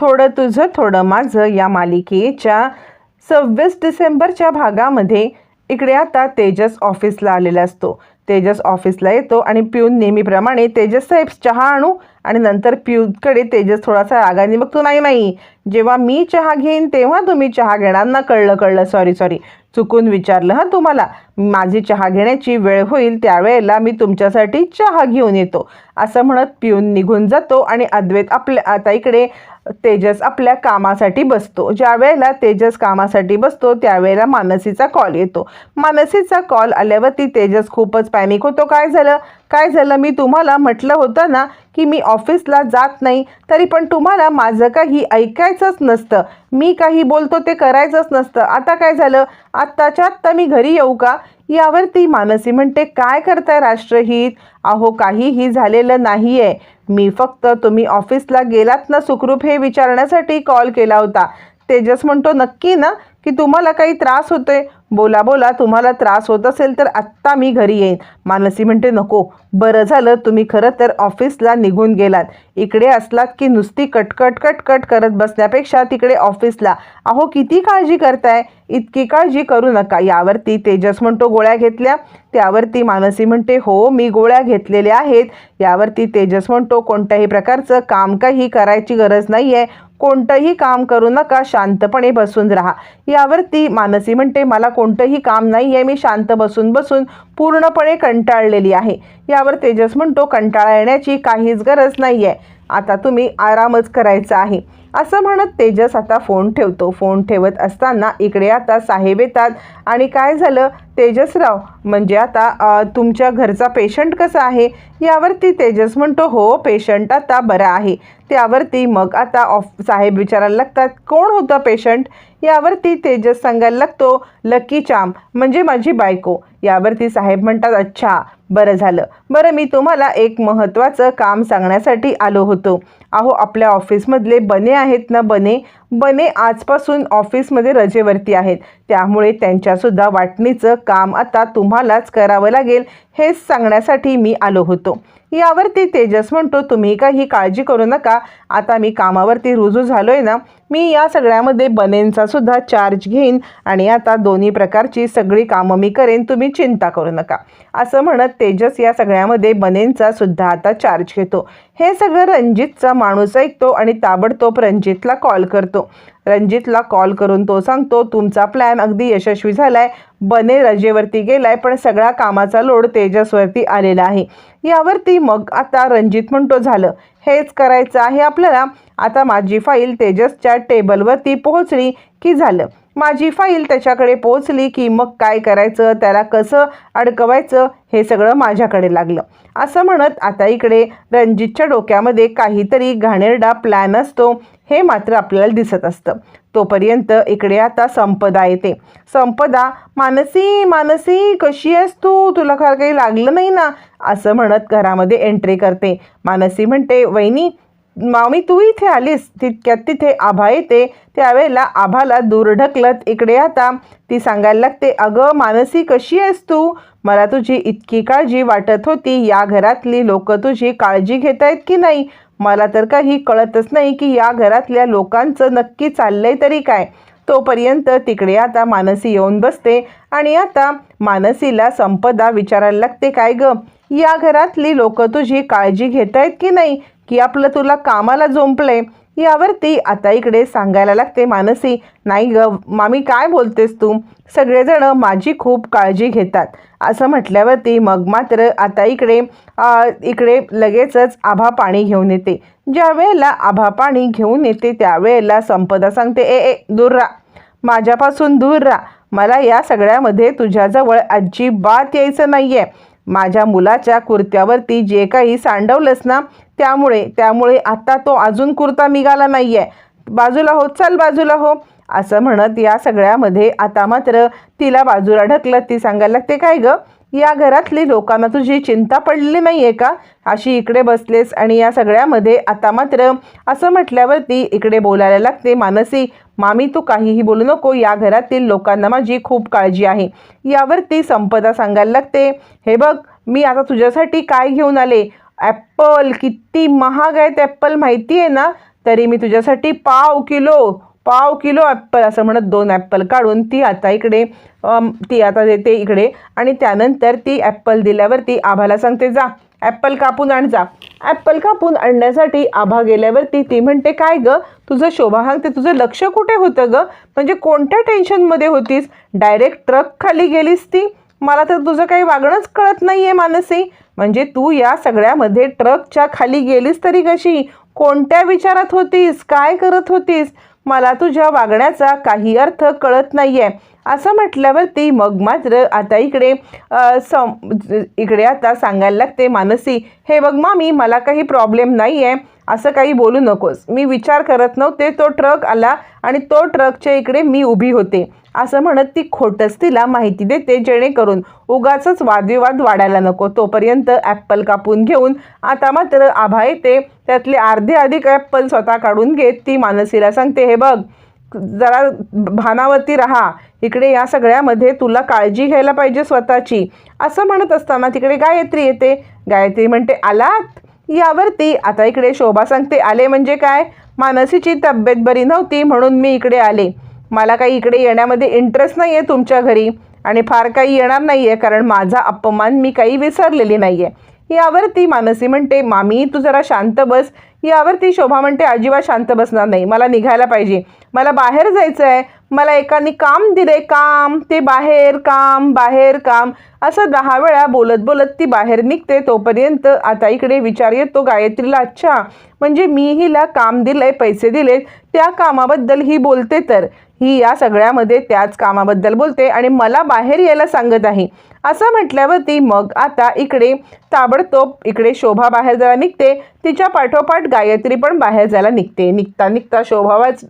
थोडं तुझं थोडं माझं या मालिकेच्या सव्वीस डिसेंबरच्या भागामध्ये. इकडे आता तेजस ऑफिसला आलेला असतो. तेजस ऑफिसला येतो आणि पिऊन नेहमीप्रमाणे तेजस साहेब चहा आणू आणि नंतर पिऊनकडे तेजस थोडासा रागाने मग तू नाही नाही जेव्हा मी चहा घेईन तेव्हा तुम्ही चहा घेणार ना? कळलं कळलं सॉरी सॉरी चुकून विचारलं हां तुम्हाला. माझी चहा घेण्याची वेळ होईल त्यावेळेला मी तुमच्यासाठी चहा घेऊन येतो. असं म्हणत पिऊन निघून जातो आणि अद्वैत आपल्या आता इकडे तेजस आपल्या कामासाठी बसतो. ज्या वेळेला तेजस कामासाठी बसतो त्यावेळेला मानसीचा कॉल येतो. मानसीचा कॉल आल्यावरती तेजस खूपच पॅनिक होतो. काय झालं? काय झालं? मी तुम्हाला म्हटलं होतं ना की मी ऑफिसला जात नाही तरी पण तुम्हाला माझं काही ऐकायचंच नसतं. मी काही बोलतो ते करायचंच नसतं. आता काय झालं? आत्ताच्या आत्ता मी घरी येऊ का? यावरती मानसी म्हणते काय करताय राष्ट्रहित? अहो काहीही झालेलं नाही आहे मी फक्त तुम्ही ऑफिसला गेलात ना सुखरूप हे विचारण्यासाठी कॉल केला होता. तेजस म्हणतो नक्की ना की तुम्हाला काही त्रास होतोय? बोला बोला तुम्हाला त्रास होत असेल तर आत्ता मी घरी येईन. मानसी म्हणते नको. बरं झालं तुम्ही खरं तर ऑफिसला निघून गेलात. इकडे असलात की नुसती कटकट कटकट करत बसण्यापेक्षा तिकडे ऑफिसला. अहो किती काळजी करताय? इतकी काळजी करू नका. यावरती तेजस म्हणतो गोळ्या घेतल्या? त्यावरती मानसी म्हणते हो मी गोळ्या घेतलेल्या आहेत. यावरती तेजस म्हणतो कोणत्याही प्रकारचं काम काही करायची गरज नाही आहे कोणतंही काम करू नका शांतपणे बसून राहा. यावरती मानसी म्हणते मला कोणतंही काम नाही आहे मी शांत बसून बसून पूर्णपणे कंटाळलेली आहे. यावर तेजस म्हणतो कंटाळा येण्याची काहीच गरज नाही आहे आता तुम्ही आरामच करायचा आहे. असं म्हणत तेजस आता फोन ठेवतो. फोन ठेवत असताना इकडे आता साहेब येतात. आणि काय झालं? तेजसराव म्हणजे आता तुमच्या घरचा पेशंट कसा आहे? यावरती तेजस म्हणतो हो पेशंट आता बरा आहे. त्यावरती मग आता ऑफ साहेब विचारायला लागतात कोण होतं पेशंट यावरती तेजस सांगायला लागतो लकी चाम म्हणजे माझी बायको. यावरती साहेब म्हणतात अच्छा बरं झालं. बरं मी तुम्हाला एक महत्त्वाचं काम सांगण्यासाठी आलो होतो. अहो आपल्या ऑफिसमधले बने आहेत ना बने? बने आजपासून ऑफिसमध्ये रजेवरती आहेत. त्यामुळे त्यांच्यासुद्धा वाटणीचं काम आता तुम्हालाच करावं लागेल हेच सांगण्यासाठी मी आलो होतो. यावरती तेजस म्हणतो तुम्ही काही काळजी करू नका. आता मी कामावरती रुजू झालो आहे ना मी या सगळ्यामध्ये बनेंचा सुद्धा चार्ज घेईन आणि आता दोन्ही प्रकारची सगळी कामं मी करेन तुम्ही चिंता करू नका. असं म्हणत तेजस या सगळ्या सगळ्यामध्ये बनेंचा सुद्धा आता चार्ज घेतो. हे सगळं रणजितचा माणूस ऐकतो आणि ताबडतोब रणजितला कॉल करतो. रणजितला कॉल करून तो सांगतो तुमचा प्लॅन अगदी यशस्वी झालाय. बने रजेवरती गेलाय पण सगळा कामाचा लोड तेजसवरती आलेला आहे. यावरती मग आता रणजित म्हणतो झालं. हेच करायचं आहे आपल्याला. आता माझी फाईल तेजसच्या टेबलवरती पोहोचली की झालं. माझी फाईल त्याच्याकडे पोचली की मग काय करायचं त्याला कसं अडकवायचं हे सगळं माझ्याकडे लागलं. असं म्हणत आता इकडे रणजितच्या डोक्यामध्ये काहीतरी घाणेरडा प्लॅन असतो हे मात्र आपल्याला दिसत असतं. तोपर्यंत इकडे आता संपदा येते. संपदा मानसी मानसी कशी आहेस तू? तुला का काही लागलं नाही ना? असं म्हणत घरामध्ये एंट्री करते. मानसी म्हणते वहिनी मामी तू इथे आलीस तितक्यात तिथे आभा येते. त्यावेळेला आभाला दूर ढकलत इकडे आता. ती सांगायला लागते अगं मानसी कशी आहेस तू? मला तुझी इतकी काळजी वाटत होती. या घरातली लोक तुझी काळजी घेत आहेत की नाही? मला तर काही कळतच नाही की या घरातल्या लोकांचं नक्की चाललंय तरी काय. तोपर्यंत तिकडे आता मानसी येऊन बसते. आणि आता मानसीला संपदा विचारायला लागते काय ग? या घरातली लोक तुझी काळजी घेत आहेत की नाही? की आपलं तुला कामाला जोंपलंय यावरती आता इकडे सांगायला लागते मानसी. नाही ग मामी काय बोलतेस तू? सगळेजण माझी खूप काळजी घेतात. असं म्हटल्यावरती मग मात्र आता इकडे इकडे लगेचच आभा पाणी घेऊन येते. ज्या वेळेला आभा पाणी घेऊन येते त्यावेळेला संपदा सांगते ए ए दूर राहा. माझ्यापासून दूर राहा. मला या सगळ्यामध्ये तुझ्याजवळ अजिबात यायचं नाही आहे माझ्या मुलाच्या कुर्त्यावरती जे काही सांडवलंस ना त्यामुळे त्यामुळे आता तो अजून कुर्ता निघाला नाही आहे बाजूला हो चल बाजूला हो. असं म्हणत या सगळ्यामध्ये आता मात्र तिला बाजूला ढकलत ती सांगायला लागते काय गं? या घरातली लोकांना तुझी चिंता पडली नाही आहे का? अशी इकडे बसलेस आणि या सगळ्यामध्ये आता मात्र असं म्हटल्यावरती इकडे बोलायला लागते मानसी मामी तू काहीही बोलू नको या घरातील लोकांना माझी खूप काळजी आहे. यावरती संपदा सांगायला लागते हे बघ मी आता तुझ्यासाठी काय घेऊन आले? ॲप्पल किती महाग आहेत ॲप्पल माहिती आहे ना? तरी मी तुझ्यासाठी पाव किलो पाव किलो ॲप्पल असं म्हणत दोन ॲप्पल काढून ती आता इकडे ती आता देते इकडे. आणि त्यानंतर ती ॲप्पल दिल्यावरती आभाला सांगते जा ॲप्पल कापून आण जा. ॲप्पल कापून आणण्यासाठी आभा गेल्यावरती ती म्हणते काय ग? तुझं शोभा सांगते तुझं लक्ष कुठे होतं ग? म्हणजे कोणत्या टेन्शनमध्ये होतीस? डायरेक्ट ट्रक खाली गेलीस ती? मला तर तुझं काही वागणंच कळत नाही आहे मानसी. म्हणजे तू या सगळ्यामध्ये ट्रकच्या खाली गेलीस तरी कशी? कोणत्या विचारात होतीस? काय करत होतीस? मला तुझ्या वागण्याचा काही अर्थ कळत नाही आहे असं म्हटल्यावरती मग मात्र आता इकडे सम इकडे आता सांगायला लागते मानसी. हे बघ मामी मला काही प्रॉब्लेम नाही आहे असं काही बोलू नकोस. मी विचार करत नव्हते तो ट्रक आला आणि तो ट्रकच्या इकडे मी उभी होते. असं म्हणत ती खोटच तिला माहिती देते जेणेकरून उगाचच वादविवाद वाढायला नको. तोपर्यंत ॲप्पल कापून घेऊन आता मात्र आभा येते. त्यातले अर्धे अधिक ॲप्पल स्वतः काढून घेत ती मानसीला सांगते हे बघ जरा भानावरती राहा. इकडे या सगळ्यामध्ये तुला काळजी घ्यायला पाहिजे स्वतःची. असं म्हणत असताना तिकडे गायत्री येते. गायत्री म्हणते आलात? यावरती आता इकडे शोभा सांगते आले म्हणजे काय? मानसीची तब्येत बरी नव्हती म्हणून मी इकडे आले. मला काही इकडे येण्यामध्ये इंटरेस्ट नाही आहे तुमच्या घरी आणि फार काही येणार नाही आहे कारण माझा अपमान मी काही विसरलेली नाही आहे यावरती मानसी म्हणते मामी तू जरा शांत बस. यावरती शोभा म्हणते अजिबात शांत बसणार नाही. मला निघायला पाहिजे. मला बाहेर जायचं आहे मला एकाने काम दिले काम. ते बाहेर काम बाहेर काम. असं दहा वेळा बोलत बोलत ती बाहेर निघते. तोपर्यंत आता इकडे विचार येतो गायत्रीला अच्छा म्हणजे मी हिला काम दिलंय पैसे दिले. त्या कामाबद्दल ही बोलते तर. ही या सगळ्यामध्ये त्याच कामाबद्दल बोलते आणि मला बाहेर यायला सांगत आहे. असं म्हटल्यावरती मग आता इकडे ताबडतोब इकडे शोभा बाहेर जायला निघते. तिच्या पाठोपाठ गायत्री पण बाहेर जायला निघते. निघता निघता शोभा वाच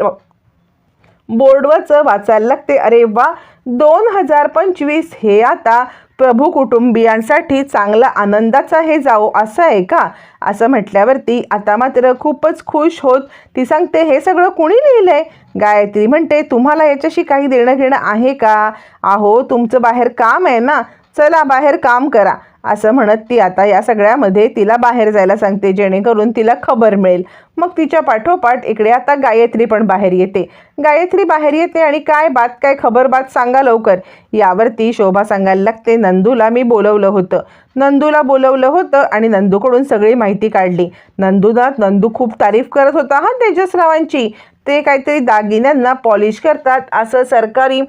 बोर्डवरचं वाचायला लागते. अरे वा! दोन हजार पंचवीस हे आता प्रभू कुटुंबियांसाठी चांगला आनंदाचा हे जाओ असं आहे का? असं म्हटल्यावरती आता मात्र खूपच खुश होत. ती सांगते हे सगळं कुणी लिहिलं आहे गायत्री म्हणते तुम्हाला याच्याशी काही देणं घेणं आहे का? अहो तुमचं बाहेर काम आहे ना. चला बाहेर काम करा. असं म्हणत ती आता या सगळ्यामध्ये तिला बाहेर जायला सांगते जेणेकरून तिला खबर मिळेल. मग तिच्या पाठोपाठ इकडे आता गायत्री पण बाहेर येते. गायत्री बाहेर येते आणि काय बात काय खबर बात सांगा लवकर. यावरती शोभा सांगायला लागते नंदूला मी बोलवलं होतं. नंदूला बोलवलं होतं आणि नंदूकडून सगळी माहिती काढली. नंदूला नंदू खूप तारीफ करत होता हा तेजसरावांची. ते काहीतरी दागिन्यांना पॉलिश करतात. असं सरकारी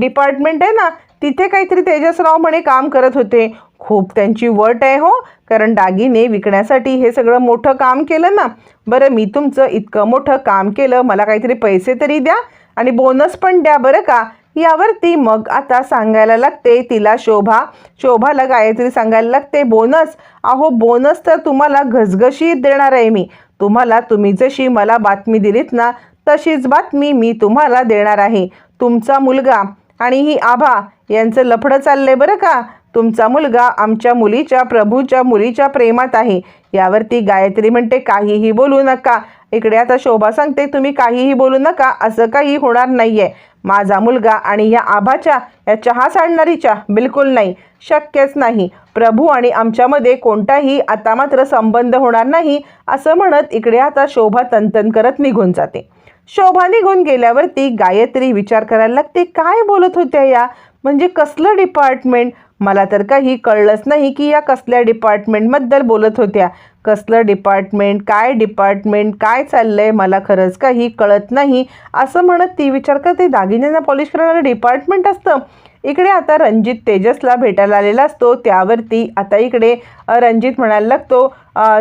डिपार्टमेंट आहे ना तिथे काहीतरी तेजसराव म्हणे काम करत होते. खूप त्यांची वट आहे हो. कारण दागिने विकण्यासाठी हे सगळं मोठं काम केलं ना. बरं मी तुमचं इतकं मोठं काम केलं मला काहीतरी पैसे तरी द्या आणि बोनस पण द्या बरं का. यावरती मग आता सांगायला लागते तिला शोभा. शोभाला गायत्री सांगायला लागते बोनस अहो बोनस तर तुम्हाला घसघशीत देणार आहे मी. तुम्हाला तुम्ही जशी मला बातमी दिलीत ना तशीच बातमी मी तुम्हाला देणार आहे. तुमचा मुलगा आणि ही आभा यांचं लफडं चाललं आहे बरं का. तुमचा मुलगा आमच्या मुलीच्या प्रभूच्या मुलीच्या प्रेमात आहे. यावरती गायत्री म्हणते काहीही बोलू नका. इकडे आता शोभा सांगते तुम्ही काहीही बोलू नका. असं काही होणार नाही आहे माझा मुलगा आणि या आभाच्या या चहा सांडणारीच्या बिलकुल नाही. शक्यच नाही. प्रभू आणि आमच्यामध्ये कोणताही आता मात्र संबंध होणार नाही. असं म्हणत इकडे आता शोभा तनतन करत निघून जाते. शोभा निघून गेल्यावरती गायत्री विचार करायला लागते काय बोलत होत्या या? म्हणजे कसलं डिपार्टमेंट मला तर काही कळलंच नाही की या कसल्या डिपार्टमेंटबद्दल बोलत होत्या. कसलं डिपार्टमेंट काय डिपार्टमेंट काय चाललं आहे मला खरंच काही कळत नाही. असं म्हणत ती विचार करते. दागिन्यांना पॉलिश करणारं डिपार्टमेंट असतं. इकडे आता रणजित तेजसला भेटायला आलेला असतो. त्यावरती आता इकडे रणजित म्हणायला लागतो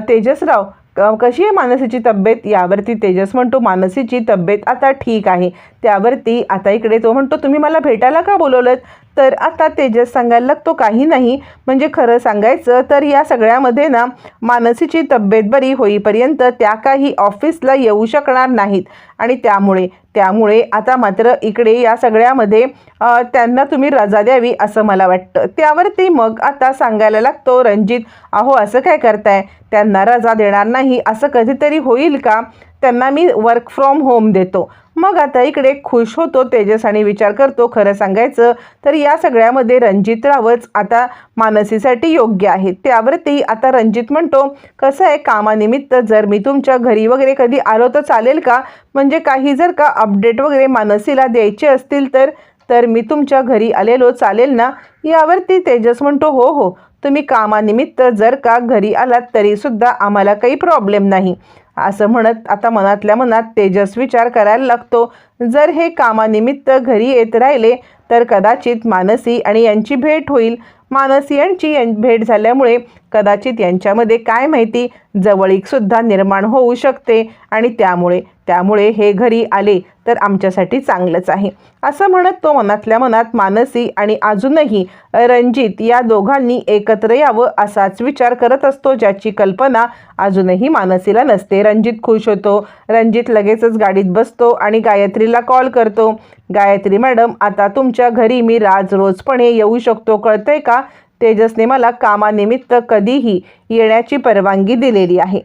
तेजसराव कशी आहे मानसीची तब्येत? यावरती तेजस म्हणतो मानसीची तब्येत आता ठीक आहे. त्यावरती आता इकडे तो म्हणतो तुम्ही मला भेटायला का बोलवलं तर आता तेजस सांगायला लागतो काही नाही. म्हणजे खरं सांगायचं तर या सगळ्यामध्ये ना मानसीची तब्येत बरी होईपर्यंत त्या काही ऑफिसला येऊ शकणार नाहीत. आणि त्यामुळे त्यामुळे आता मात्र इकडे या सगळ्यामध्ये त्यांना तुम्ही रजा द्यावी असं मला वाटतं. त्यावरती मग आता सांगायला लागतो रणजित अहो असं काय करताय? त्यांना रजा देणार नाही. असं कधीतरी होईल का? त्यांना मी वर्क फ्रॉम होम देतो. मग आता इकडे खुश होतो तेजस आणि विचार करतो खरं सांगायचं तर या सगळ्यामध्ये रणजित रावच आता मानसीसाठी योग्य आहे. त्यावरती आता रणजित म्हणतो कसं आहे कामानिमित्त जर मी तुमच्या घरी वगैरे कधी आलो तर चालेल का? म्हणजे काही जर का अपडेट वगैरे मानसीला द्यायचे असतील तर तर मी तुमच्या घरी आलेलो चालेल ना? यावरती तेजस म्हणतो हो हो. तुम्ही कामानिमित्त जर का घरी आलात तरीसुद्धा आम्हाला काही प्रॉब्लेम नाही. असं म्हणत आता मनातल्या मनात तेजस विचार करायला लागतो. जर हे कामानिमित्त घरी येत राहिले तर कदाचित मानसी आणि यांची भेट होईल. मानसी यांची यां- भेट झाल्यामुळे कदाचित यांच्यामध्ये काय माहिती? जवळीकसुद्धा निर्माण होऊ शकते आणि त्यामुळे त्यामुळे हे घरी आले तर आमच्यासाठी चांगलंच आहे. असं म्हणत तो मनातल्या मनात मानसी आणि अजूनही रणजित या दोघांनी एकत्र यावं असाच विचार करत असतो ज्याची कल्पना अजूनही मानसीला नसते. रणजित खुश होतो. रणजित लगेचच गाडीत बसतो आणि गायत्रीला कॉल करतो. गायत्री मॅडम आता तुमच्या घरी मी राज रोजपणे येऊ शकतो कळतंय का? तेजसने मला कामानिमित्त कधीही येण्याची परवानगी दिलेली आहे.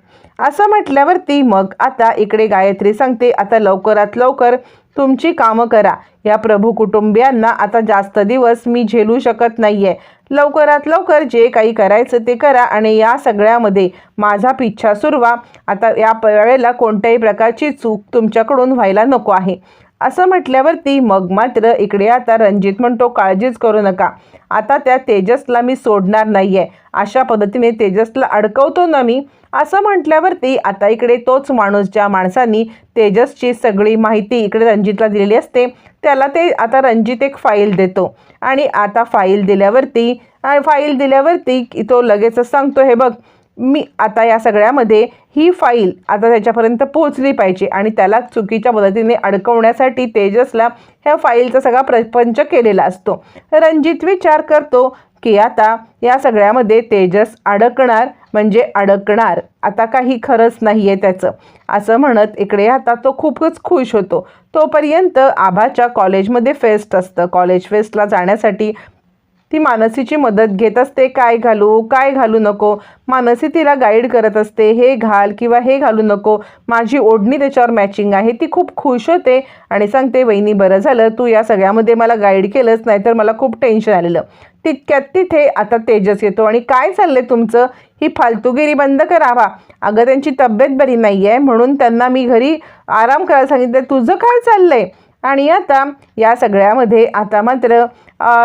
असं म्हटल्यावरती मग आता इकडे गायत्री सांगते आता लवकरात लवकर तुमची कामं करा. या प्रभू कुटुंबियांना आता जास्त दिवस मी झेलू शकत नाही आहे लवकरात लवकर जे काही करायचं ते करा आणि या सगळ्यामध्ये माझा पिच्छा सुरवा. आता या वेळेला कोणत्याही प्रकारची चूक तुमच्याकडून व्हायला नको आहे. असं म्हटल्यावरती मग मात्र इकडे आता रणजित म्हणतो काळजीच करू नका. आता त्या तेजसला मी सोडणार नाही आहे अशा पद्धतीने तेजसला अडकवतो ना मी. असं म्हटल्यावरती आता इकडे तोच माणूस ज्या माणसांनी तेजसची सगळी माहिती इकडे रणजितला दिलेली असते त्याला ते आता रणजित एक फाईल देतो. आणि आता फाईल दिल्यावरती आणि फाईल दिल्यावरती तो लगेचच सांगतो हे बघ मी आता या सगळ्यामध्ये ही फाईल आता त्याच्यापर्यंत पोहोचली पाहिजे आणि त्याला चुकीच्या मदतीने अडकवण्यासाठी तेजसला ह्या फाईलचा सगळा प्रपंच केलेला असतो. रणजित विचार करतो की आता या सगळ्यामध्ये तेजस अडकणार म्हणजे अडकणार. आता काही खरंच नाही आहे त्याचं. असं म्हणत इकडे आता तो खूपच खुश होतो. तोपर्यंत आभाच्या कॉलेजमध्ये फेस्ट असतं. कॉलेज फेस्टला जाण्यासाठी ती मानसीची मदत घेत असते. काय घालू? काय घालू नको? मानसी तिला गाईड करत असते. हे घाल किंवा हे घालू नको. माझी ओढणी त्याच्यावर मॅचिंग आहे. ती खूप खुश होते आणि सांगते वहिनी बरं झालं. तू या सगळ्यामध्ये मला गाईड केलंच नाही तर मला खूप टेन्शन आलेलं. तितक्यात तिथे आता तेजस येतो आणि काय चाललंय तुमचं? ही फालतूगिरी बंद करावा. अगं त्यांची तब्येत बरी नाही आहे म्हणून त्यांना मी घरी आराम करायला सांगितलं तुझं काय चाललंय? आणि आता या सगळ्यामध्ये आता मात्र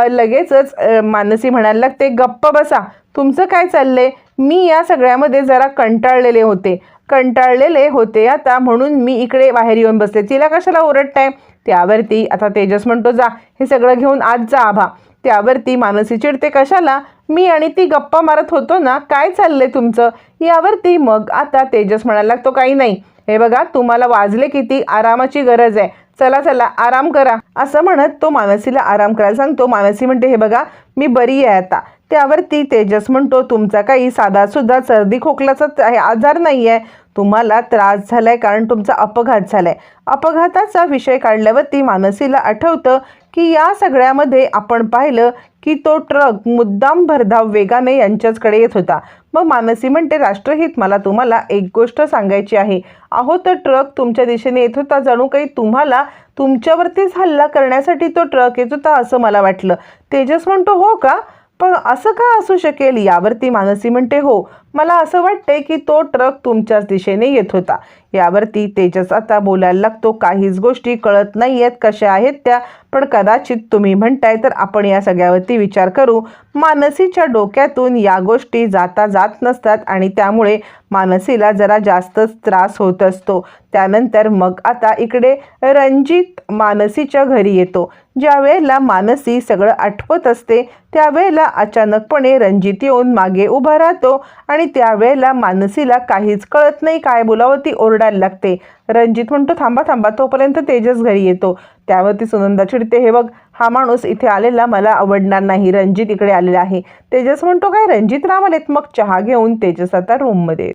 लगेचच मानसी म्हणायला लागते गप्प बसा. तुमचं काय चाललंय? मी या सगळ्यामध्ये जरा कंटाळलेले होते. कंटाळलेले होते आता म्हणून मी इकडे बाहेर येऊन बसले. तिला कशाला ओरडताय? त्यावरती आता तेजस म्हणतो जा. हे सगळं घेऊन आज जा आभा. त्यावरती मानसी चिडते कशाला? मी आणि ती गप्पा मारत होतो ना? काय चाललंय तुमचं? यावरती मग आता तेजस म्हणायला लागतो काही नाही. हे बघा तुम्हाला वाजले किती? आरामाची गरज आहे. चला चला आराम करा. असं म्हणत तो मानसीला आराम करायला सांगतो. मानसी म्हणते हे बघा मी बरी आहे आता. त्यावरती तेजस म्हणतो तुमचा काही साधा सुद्धा सर्दी खोकल्याचा आहे आजार नाही आहे तुम्हाला त्रास झालाय कारण तुमचा अपघात झालाय. अपघाताचा विषय काढल्यावरती मानसीला आठवतं की या सगळ्यामध्ये आपण पाहिलं की तो ट्रक मुद्दाम भरधाव वेगाने यांच्याचकडे येत होता. मग मानसी म्हणते राष्ट्रहित मला तुम्हाला एक गोष्ट सांगायची आहे. अहो तर ट्रक तुमच्या दिशेने येत होता. जणू काही तुम्हाला तुमच्यावरतीच हल्ला करण्यासाठी तो ट्रक येत होता असं मला वाटलं. तेजस म्हणतो हो का? पण असं का असू शकेल? यावरती मानसी म्हणते हो. मला असं वाटतंय की तो ट्रक तुमच्याच दिशेने येत होता. यावरती तेजस आता बोलायला लागतो काहीच गोष्टी कळत नाही आहेत कशा आहेत त्या पण कदाचित तुम्ही म्हणताय तर आपण या सगळ्यावरती विचार करू. मानसीच्या डोक्यातून या गोष्टी जाता जात नसतात आणि त्यामुळे मानसीला जरा जास्तच त्रास होत असतो. त्यानंतर मग आता इकडे रणजित मानसीच्या घरी येतो. ज्या वेळेला मानसी सगळं आठवत असते त्यावेळेला अचानकपणे रणजित येऊन मागे उभा राहतो आणि आणि त्यावेळेला मानसीला काहीच कळत नाही काय बोलावं ती ओरडायला लागते. रणजित म्हणतो थांबा थांबा तोपर्यंत तेजस घरी येतो. त्यावरती सुनंदा चिडते हे बघ हा माणूस इथे आलेला मला आवडणार नाही. रणजित इकडे आलेला आहे. तेजस म्हणतो काय रणजित राम आलेत. मग चहा घेऊन तेजस आता रूममध्ये